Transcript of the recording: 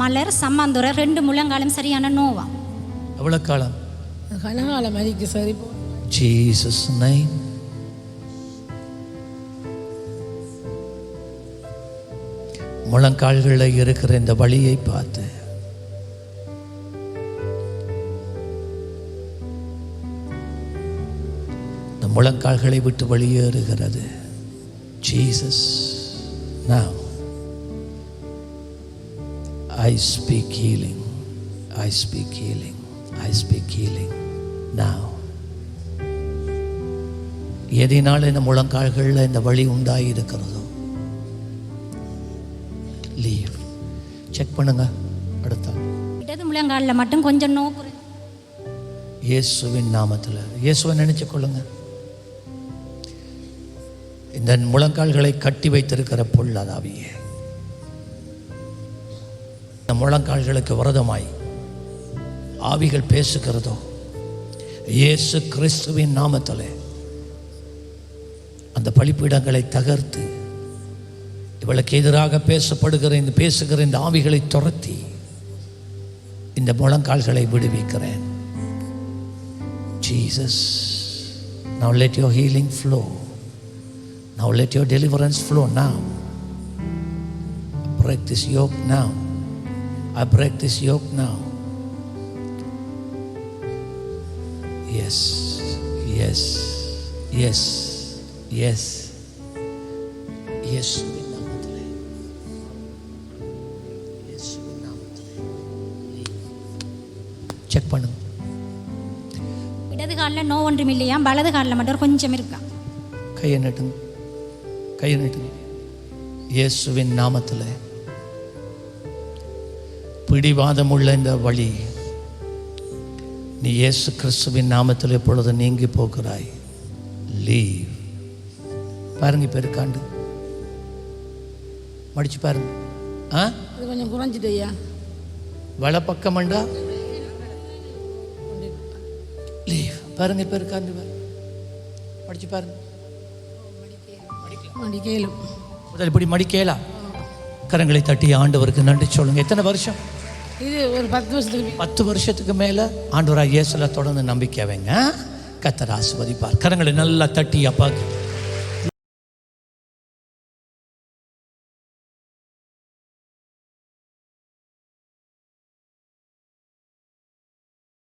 மலர் சம்மாந்துரை ரெண்டு முழங்காலும் சரியான நோவா? எவ்வளோ காலம் கனகாலம் மதிக்கு சரி ஜீசஸ் நைம் முழங்கால்களில் இருக்கிற இந்த வழியை பார்த்து. இந்த முழங்கால்களை விட்டு வெளியேறுகிறது. Jesus now I speak healing. I speak healing. I speak healing now. எதினால் இந்த முழங்கால்களில் இந்த வழி உண்டாகி இருக்கிறதோ லீவ் செக் பண்ணுங்க. அடுத்த இடது முழங்காலில் மட்டும் கொஞ்சம் நோ இயேசுவின் நாமத்தில். இயேசுவை நினைச்சு கொள்ளுங்க. இந்த முழங்கால்களை கட்டி வைத்திருக்கிற பொல்லாதாவியே. இந்த முழங்கால்களுக்கு விரதமாய் ஆவிகள் பேசுகிறதோ இயேசு கிறிஸ்துவின் நாமத்தில் அந்த பழிப்பிடங்களை தகர்த்து இவளுக்கு எதிராக பேசப்படுகிற இந்த பேசுகிற இந்த ஆவிகளை துரத்தி இந்த முழங்கால்களை விடுவிக்கிறேன். Jesus now let your healing flow now let your deliverance flow நாம் பிராக்டிஸ் யோக் நாம். I break this yoke now. Yes, yes, yes, yes. நாமத்திலே செக் பண்ணுங்க. இடது காலில் நோ ஒன்றும் இல்லையா? வலது காலில் மட்டும் கொஞ்சம் இருக்கா? கையை நட்டுங்க. கையை நட்டுங்க. இயேசுவின் நாமத்தில். பிடிவாதமுள்ள இந்த வழி. நீ இயேசு கிறிஸ்துவின் நாமத்தில் இப்பொழுது நீங்கி போகிறாய். லீவ் பாருங்க இப்போ இருக்காண்டு மடிச்சு பாருங்க. ஆ? அது கொஞ்சம் குறைஞ்சிட்டு ஐயா. வலை பக்கமண்டா லீவ் பாருங்க இப்போ இருக்காண்டு பாருங்க. படிச்சு பாருங்க. மடி கேளும் முதல் இப்படி மடிக்கலாம் கரங்களை தட்டி ஆண்டவருக்கு நன்றி சொல்லுங்க. எத்தனை வருஷம்? இது ஒரு பத்து வருஷத்துக்கு பத்து வருஷத்துக்கு மேலே ஆண்டவராக இயேசுல தொடர்ந்து நம்பிக்கை வைங்க. கத்தர் ஆசிர்வதிப்பார். கரங்களை நல்லா தட்டி அப்பா